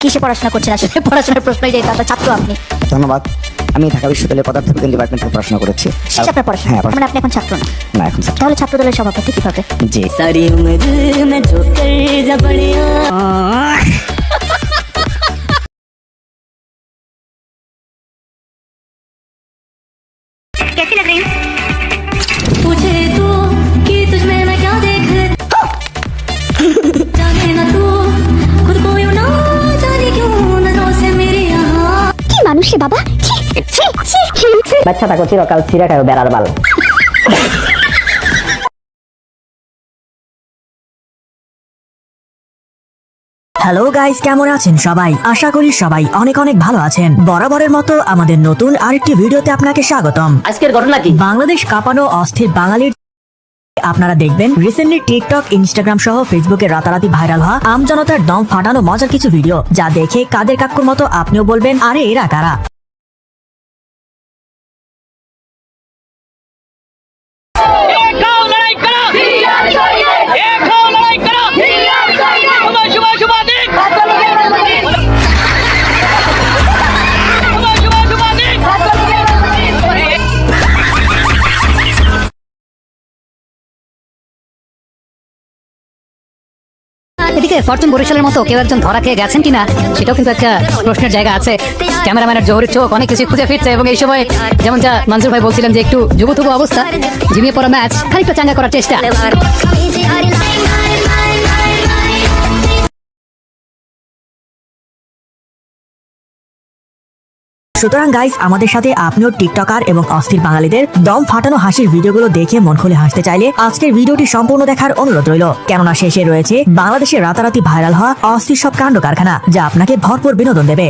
কিসে পড়াশোনা করছেন আসলে পড়াশোনার প্রশ্নই যে তারপর ছাত্র আপনি ধন্যবাদ আমি ঢাকা বিশ্ববিদ্যালয়ের পদার্থ বিজ্ঞান ডিপার্টমেন্ট থেকে পড়াশোনা করেছি শেষ আপনার পড়াশোনা হ্যাঁ তার মানে আপনি এখন ছাত্র না না এখন ছাত্র। তাহলে ছাত্র দলের সভাপতি কিভাবে জি सारी उम्र मैं जो कर जा बढ़िया कैसी लग रही हूँ বাবা। ছি, ছি, ছি, ছি, ছি। বাচ্চা থাকো চিরকাল ছিঁড়া খায় বেড়ার বাল। হ্যালো গাইস কেমন আছেন সবাই? আশা করি সবাই অনেক অনেক ভালো আছেন। বরাবরের মতো আমাদের নতুন আরেকটি ভিডিওতে আপনাকে স্বাগতম। আজকের ঘটনা কি? বাংলাদেশ কাঁপানো অস্থির বাঙালির আপনারা দেখবেন। রিসেন্টলি টিকটক ইনস্টাগ্রাম সহ ফেসবুকে রাতারাতি ভাইরাল হওয়া আমজনতার দম ফাটানো মজার কিছু ভিডিও যা দেখে কাদের কাকুর মতো আপনিও বলবেন আরে এরা কারা? ফরচুন বরিশালের মতো কেউ একজন ধরা খেয়ে গেছেন কিনা, সেটাও কিন্তু একটা প্রশ্নের জায়গা আছে। ক্যামেরাম্যানের জোহরের চোখ, অনেক কিছু খুঁজে ফিরছে এবং এই সময় যেমন যা মনসুর ভাই বলছিলেন যে একটু যুবতুব অবস্থা, ঝিমিয়ে পড়া ম্যাচ, খানিকটা চাঙ্গা করার চেষ্টা। সুতরাং গাইস আমাদের সাথে আপনিও টিকটকার এবং অস্থির বাঙালিদের দম ফাটানো হাসির ভিডিওগুলো দেখে মন খুলে হাসতে চাইলে আজকের ভিডিওটি সম্পূর্ণ দেখার অনুরোধ রইল। কেননা শেষে রয়েছে বাংলাদেশের রাতারাতি ভাইরাল হওয়া অস্থির সব কাণ্ড কারখানা, যা আপনাকে ভরপুর বিনোদন দেবে।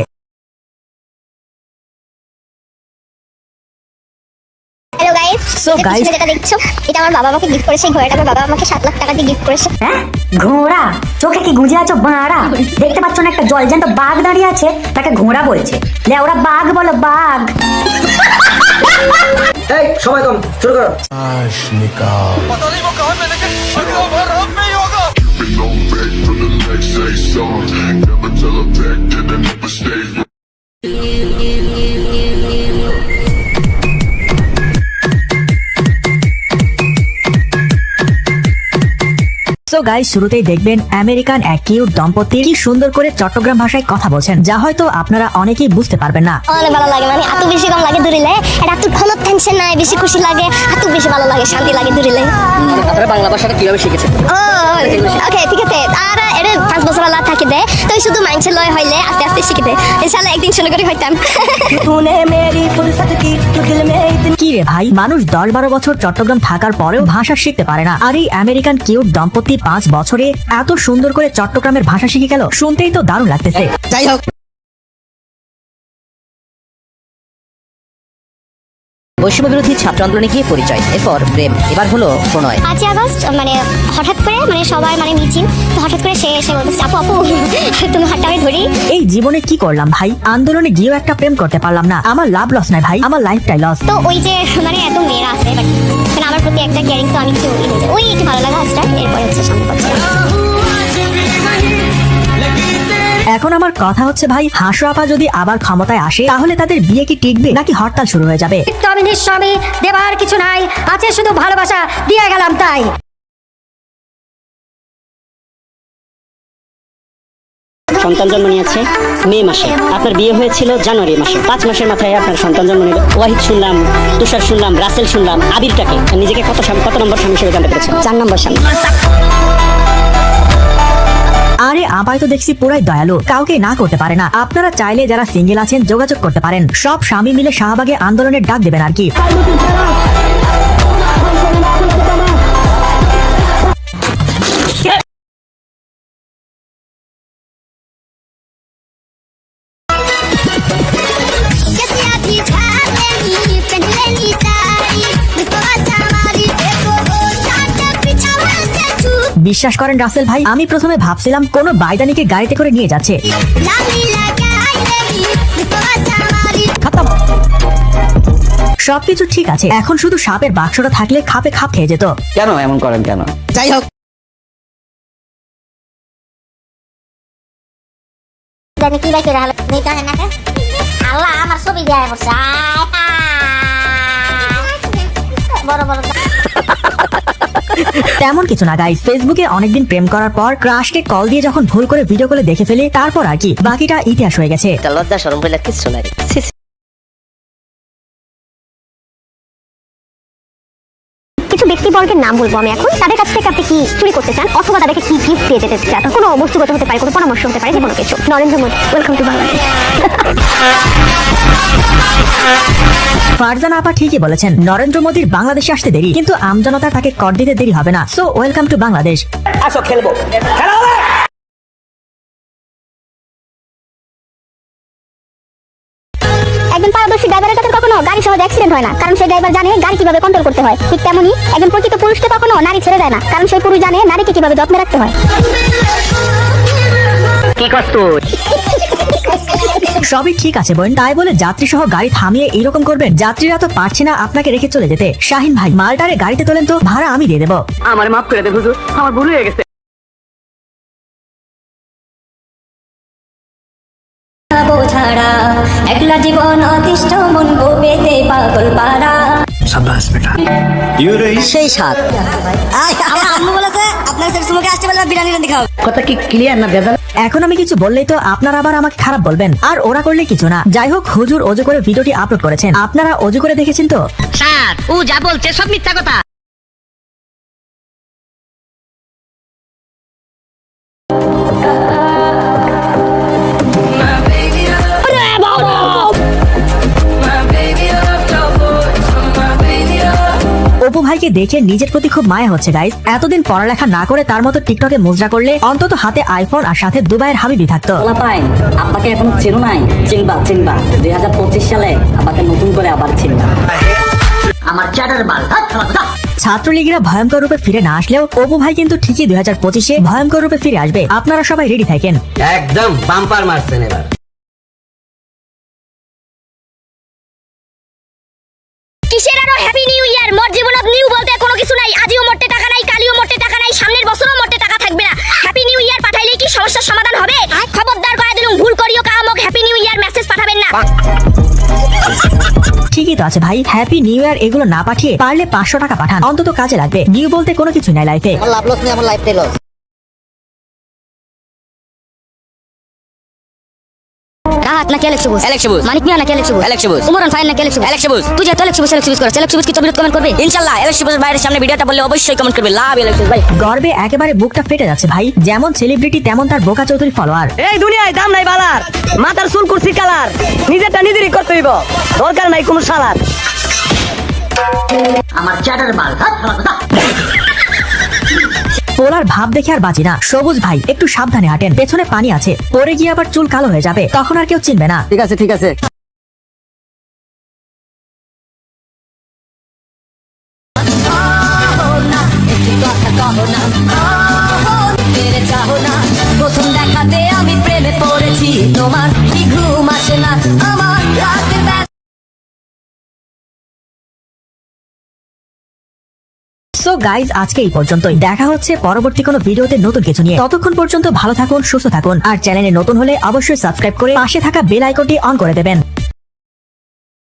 হ্যালো গাইস যেটা দেখছ এটা আমার বাবা আমাকে গিফট করেছে ঘোড়াটা আমার বাবা আমাকে সাত লাখ টাকা দিয়ে গিফট করেছে। হ্যাঁ? ঘোড়া? চোখে কি গুঁজে আছো বাঁড়া? দেখতে পাচ্ছ না একটা জলজ্যান্ত বাঘ দাঁড়িয়ে আছে তাকে ঘোড়া বলছে। লে ওরা বাঘ বলো বাঘ। এই সময় কম শুরু করো। Been on back for the next say song. Never তো গাই শুরুতেই দেখবেন আমেরিকান এক কিউট দম্পতি কি সুন্দর করে চট্টগ্রাম ভাষায় কথা বলছেন যা হয়তো আপনারা অনেকেই বুঝতে পারবেন না। অনেক ভালো লাগে মানে এত বেশি কম লাগে দূরিলে এটা এত কোনো টেনশন নাই বেশি খুশি লাগে এত বেশি ভালো লাগে শান্তি লাগে দূরিলে আপনারা বাংলা ভাষাটা কীভাবে শিখেছেন? ওকে ঠিক আছে। আর এর পাঁচ বছর আলাদা থাকি দে তো শুধু মাইন্ডসেট লয় হইলে আস্তে আস্তে শিখে দে। ইনশাআল্লাহ একদিন শুনে করে হইতাম। তুনে মেরি ফুরসত কি তু দিল মে বলছেন কি রে ভাই, মানুষ দশ বারো বছর চট্টগ্রাম থাকার পরেও ভাষা শিখতে পারে না। আর এই আমেরিকান কিউ দম্পতি পাঁচ বছরে এত সুন্দর করে চট্টগ্রামের ভাষা শিখে গেল, শুনতেই তো দারুণ লাগতেছে। যাই হোক। বৈষম্য বিরোধী ছাত্র আন্দোলনে গিয়ে পরিচয় এরপর প্রেম এবার হলো প্রণয়। পাঁচই আগস্ট মানে হঠাৎ করে মানে সবাই মানে মিছিল হঠাৎ করে সে এসে বলতেছে আপু আপু তুমি হাতটা আমি ধরি। এই জীবনে কি করলাম ভাই? আন্দোলনে গিয়েও একটা প্রেম করতে পারলাম না। আমার লাভ লস নাই ভাই আমার লাইফটাই লস তো ওই যে মানে এত মেয়েরা আছে বাট মানে আমার প্রতি একটা কেয়ারিং তো আমি হয়ে ওই একটু ভালো লাগা হাসটা এরপরে হচ্ছে সামনে পাচ্ছি এখন আমার কথা হচ্ছে ভাই হাসু আপা যদি আবার ক্ষমতায় আসে তাহলে তাদের বিয়ে কি টিকবে নাকি হরতাল শুরু হয়ে যাবে? আমি নিঃস্বামী দেবার কিছু নাই। আছে শুধু ভালোবাসা দিয়ে গেলাম তাই। সন্তান জন্ম নিয়েছে মে মাসে। আপনার বিয়ে হয়েছিল জানুয়ারি মাসে। পাঁচ মাসের মাথায় আপনার সন্তান জন্ম নিল। ওয়াহিদ শুনলাম তুষার শুনলাম রাসেল শুনলাম আবিরটাকে। নিজেকে কত কত নম্বর স্বামী হিসেবে জানতে পেরেছেন? চার নম্বর স্বামী। আপায় তো দেখছি পুরাই দয়ালু। কাউকে না করতে পারে না। আপনারা চাইলে যারা সিঙ্গেল আছেন, যোগাযোগ করতে পারেন। সব স্বামী মিলে শাহবাগে আন্দোলনের ডাক দেবেন আর কি। বিশ্বাস করেন রাসেল ভাই আমি প্রথমে ভাবছিলাম কোন বাইদানিকে গাড়িতে করে নিয়ে যাচ্ছে। সবকিছু ঠিক আছে এখন শুধু সাপের বাক্সটা থাকলে খাপে খাপ খেয়ে যেত। কেন? এমন করেন কেন? যাই হোক। জানি কি বাকি রাখল নেই তো না আল্লাহ আমার ছবি দেয়া করছে বড় বড়। তেমন কিছু না গাইস ফেসবুকে অনেকদিন প্রেম করার পর ক্রাশকে কল দিয়ে যখন ভুল করে ভিডিও করে দেখে ফেলি, তারপর আর কি? বাকিটা ইতিহাস হয়ে গেছে। লজ্জা সরম বলে কিছু নাই। কিছু ব্যক্তিবর্গের নাম বলব আমি এখন। তাদের কাছ থেকে আপনি কি চুরি করতে চান? অথবা তাদেরকে কি গিফট দিয়ে যেতে চান? কোনো বস্তুগত হতে পারে কোনো পরামর্শ হতে পারে যে কোনো কিছু। নরেন্দ্র মোদী ওয়েলকাম টু বাংলাদেশ ফারজান আপা ঠিকই বলেছেন নরেন্দ্র মোদীর বাংলাদেশে আসতে দেরি কিন্তু আমজনতা তাকে কর দিতে দেরি হবে না। সো ওয়েলকাম টু বাংলাদেশ আসো খেলব। খেলা হবে! একজন পারদর্শী ড্রাইভারের গাড়ি সহজে অ্যাক্সিডেন্ট হয় না। কারণ সেই ড্রাইভার জানে গাড়ি কীভাবে কন্ট্রোল করতে হয়। ঠিক তেমনি একজন প্রকৃত পুরুষকে কখনো নারী ছেড়ে দেয় না। কারণ সেই পুরুষ জানে নারীকে কীভাবে যত্নে রাখতে হয়। কি কষ্ট সবই ঠিক আছে বোন তাই বলে যাত্রী সহ গাড়ি থামিয়ে এরকম করবেন? যাত্রীরা তো পারছে না আপনাকে রেখে চলে যেতে। শাহিন ভাই মালটারে গাড়িতে তোলেন তো ভাড়া আমি দিয়ে দেবো। আমার মাফ করে দে হুজুর আমার ভুল হয়ে গেছে। ছাড়া একলা জীবন অতিষ্ঠ পেতে পাগল পারা সেই সাত আম্মু বলেছে আপনার আসতে পারলে বিরিয়ানি খাও কথা কি ক্লিয়ার না বেজাল এখন আমি কিছু বললেই তো আপনারা আবার আমাকে খারাপ বলবেন। আর ওরা করলে কিছু না। যাই হোক হুজুর অজু করে ভিডিওটি আপলোড করেছেন। আপনারা অজু করে দেখেছেন তো? স্যার ও যা বলছে সব মিথ্যা কথা। ভাইকে দেখে নিজের প্রতি খুব মায়া হচ্ছে গাইস এতদিন পড়ালেখা না করে তার মতো টিকটকে মুজরা করলে অন্তত হাতে আইফোন আর সাথে দুবাইয়ের হাবিবি থাকতো। আব্বাকে এখন চেনো নাই। চিনবা চিনবা। দুই হাজার পঁচিশ সালে আব্বাকে নতুন করে আবার চিনবা। আমার চ্যাটার মাল। ছাত্রলীগরা ভয়ঙ্কর রূপে ফিরে না আসলেও অপু ভাই কিন্তু ঠিকই দুই হাজার পঁচিশে ভয়ঙ্কর রূপে ফিরে আসবে। আপনারা সবাই রেডি থাকেন। একদম বাম্পার মারছেন এবার। তো আছে ভাই। হ্যাপি নিউ ইয়ার এগুলো না পাঠিয়ে পারলে পাঁচশো টাকা পাঠান। অন্তত কাজে লাগবে। নিউ বলতে কোনো কিছু নাই লাইফে আমার লাভ লস নেই আমার লাইফ লস রাহাত না কেলেক্স বুঝ অ্যালেক্স বুঝ মানিক মিয়া না কেলেক্স বুঝ অ্যালেক্স উমরান ফাইন বুঝ অ্যালেক্স তুই কি কমেন্ট করবে? ইনশাল্লাহ অ্যালেক্স বাইরের সামনে ভিডিওটা বললে অবশ্যই কমেন্ট করবে। লাভ অ্যালেক্স ভাই। গর্বে একেবারে বুকটা ফেটে যাচ্ছে ভাই। যেমন সেলিব্রিটি তেমন তার বোকা চৌধুরী ফলোয়ার এই দুনিয়ায় দাম নাই বালার। মাথার চুল কুরসি কালার। নিজেরটা নিজেরই করতে হইব। দরকার নাই কোনো সালার। আমার চ্যাটার মাল পোলার ভাব দেখে আর বাঁচি না। সবুজ ভাই একটু সাবধানে হাঁটেন। পেছনে পানি আছে। পরে গিয়ে আবার চুল কালো হয়ে যাবে। তখন আর কেউ চিনবে না। ঠিক আছে ঠিক আছে। প্রথম দেখাতে আমি প্রেমে পড়েছি। তোমার কি ঘুম আসে না? আমার সো গাইজ আজকে এই পর্যন্তই। দেখা হচ্ছে পরবর্তী কোনো ভিডিওতে নতুন কিছু নিয়ে। ততক্ষণ পর্যন্ত ভালো থাকুন, সুস্থ থাকুন। আর চ্যানেলে নতুন হলে অবশ্যই সাবস্ক্রাইব করে পাশে থাকা বেল আইকনটি অন করে দেবেন।